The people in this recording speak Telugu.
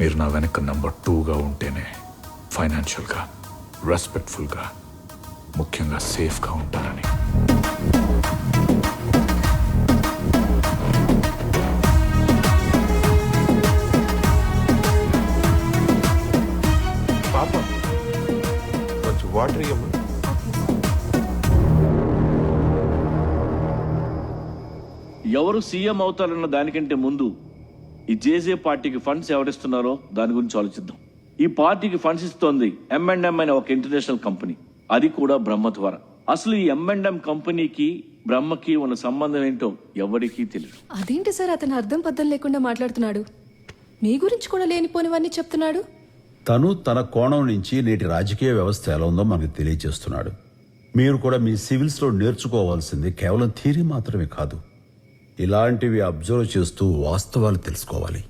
మీరు నా వెనక నంబర్ టూగా ఉంటేనే ఫైనాన్షియల్గా రెస్పెక్ట్ఫుల్గా ముఖ్యంగా సేఫ్గా ఉంటానని. పాప కొంచెం వాటర్ ఇవ్వమ్మా ఎవరు సీఎం అవుతారన్న దానికంటే ముందు ఈ జేజే పార్టీకి ఫండ్స్ ఎవరిస్తున్నారో దాని గురించి ఆలోచిద్దాం. ఈ పార్టీకి ఫండ్స్ ఇస్తోంది ఎంఎండ్ఎం అనే ఒక ఇంటర్నేషనల్ కంపెనీ. అది కూడా బ్రహ్మ ద్వారా. అసలు ఈ ఎంఎండ్ఎం కంపెనీకి బ్రహ్మకి ఉన్న సంబంధం ఏంటో ఎవరికీ తెలియదు అదేంటి సార్ అతను అర్థం పద్ధం లేకుండా మాట్లాడుతున్నాడు? మీ గురించి కూడా లేనిపోనివన్నీ చెప్తున్నాడు? తను తన కోణం నుంచి నేటి రాజకీయ వ్యవస్థ ఎలా ఉందో మనకు తెలియజేస్తున్నాడు. మీరు కూడా మీ సివిల్స్లో నేర్చుకోవాల్సింది కేవలం థియరీ మాత్రమే కాదు. ఇలాంటివి అబ్జర్వ్ చేస్తూ వాస్తవాలు తెలుసుకోవాలి.